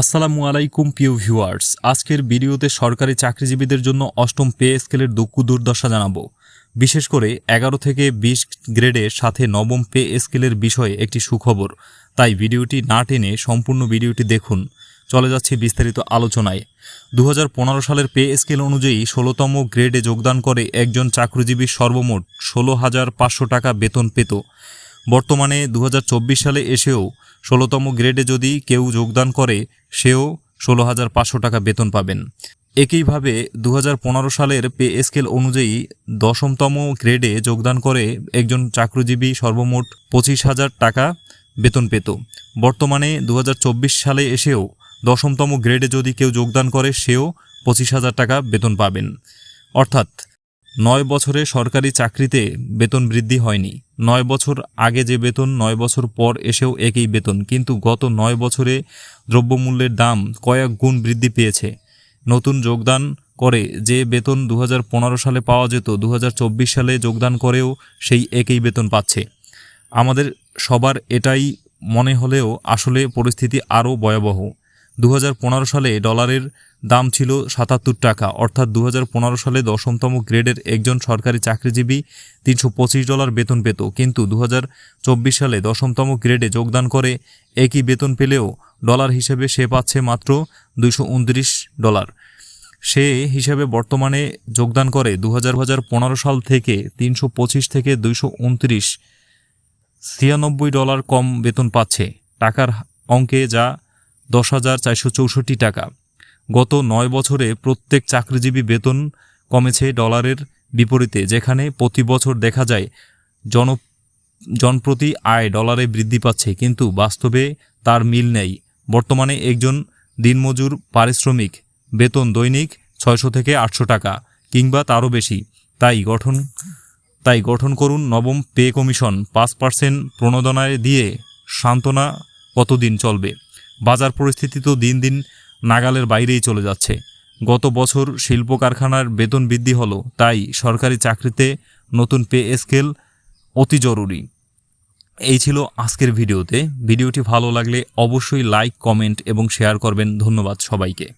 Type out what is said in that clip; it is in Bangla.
আসসালামু আলাইকুম, প্রিয় ভিউয়ার্স। আজকের ভিডিওতে সরকারি চাকরিজীবীদের জন্য অষ্টম পে স্কেলের দুঃখ দুর্দশা জানাব। বিশেষ করে এগারো থেকে বিশ গ্রেডের সাথে নবম পে স্কেলের বিষয়ে একটি সুখবর। তাই ভিডিওটি না টেনে সম্পূর্ণ ভিডিওটি দেখুন। চলে যাচ্ছে বিস্তারিত আলোচনায়। দু হাজার পনেরো সালের পে স্কেল অনুযায়ী ষোলোতম গ্রেডে যোগদান করে একজন চাকরিজীবী সর্বমোট ষোলো হাজার পাঁচশো টাকা বেতন পেত। বর্তমানে দু হাজার চব্বিশ সালে এসেও ষোলোতম গ্রেডে যদি কেউ যোগদান করে, সেও ষোলো হাজার পাঁচশো টাকা বেতন পাবেন। একইভাবে দু হাজার পনেরো সালের পে স্কেল অনুযায়ী দশমতম গ্রেডে যোগদান করে একজন চাকরিজীবী সর্বমোট পঁচিশ হাজার টাকা বেতন পেত। বর্তমানে দু হাজার চব্বিশ সালে এসেও দশমতম গ্রেডে যদি কেউ যোগদান করে, সেও পঁচিশ হাজার টাকা বেতন পাবেন। অর্থাৎ নয় বছরে সরকারি চাকরিতে বেতন বৃদ্ধি হয়নি। নয় বছর আগে যে বেতন, নয় বছর পর এসেও একই বেতন। কিন্তু গত নয় বছরে দ্রব্যমূল্যের দাম কয়েক গুণ বৃদ্ধি পেয়েছে। নতুন যোগদান করে যে বেতন দু হাজার পনেরো সালে পাওয়া যেত দু হাজার চব্বিশ সালে যোগদান করেও সেই একই বেতন পাচ্ছে। আমাদের সবার এটাই মনে হলেও আসলে পরিস্থিতি আরও ভয়াবহ। দু হাজার পনেরো সালে ডলারের দাম ছিল সাতাত্তর টাকা, অর্থাৎ দু হাজার পনেরো সালে দশমতম গ্রেডের একজন সরকারি চাকরিজীবী তিনশো পঁচিশ ডলার বেতন পেত। কিন্তু দু হাজার চব্বিশ সালে দশমতম গ্রেডে যোগদান করে একই বেতন পেলেও ডলার হিসেবে সে পাচ্ছে মাত্র দুইশো উনত্রিশ ডলার। সে হিসেবে বর্তমানে যোগদান করে দু সাল থেকে তিনশো পঁচিশ থেকে দুইশো ছিয়ানব্বই ডলার কম বেতন পাচ্ছে। টাকার অঙ্কে যা দশ হাজার চারশো চৌষট্টি টাকা। গত নয় বছরে প্রত্যেক চাকরিজীবী বেতন কমেছে ডলারের বিপরীতে, যেখানে প্রতি বছর দেখা যায় জন, জনপ্রতি আয় ডলারে বৃদ্ধি পাচ্ছে, কিন্তু বাস্তবে তার মিল নেই। বর্তমানে একজন দিনমজুর পারিশ্রমিক, বেতন দৈনিক ছয়শো থেকে আটশো টাকা, কিংবা তারও বেশি। তাই গঠন তাই গঠন করুন নবম পে কমিশন। পাঁচ পার্সেন্ট প্রণোদনায় দিয়ে সান্ত্বনা কতদিন চলবে? বাজার পরিস্থিতি তো দিন দিন নাগালের বাইরেই চলে যাচ্ছে। গত বছর শিল্প কারখানার বেতন বৃদ্ধি হলো, তাই সরকারি চাকরিতে নতুন পে স্কেল অতি জরুরি। এই ছিল আজকের ভিডিওতে। ভিডিওটি ভালো লাগলে অবশ্যই লাইক, কমেন্ট এবং শেয়ার করবেন। ধন্যবাদ সবাইকে।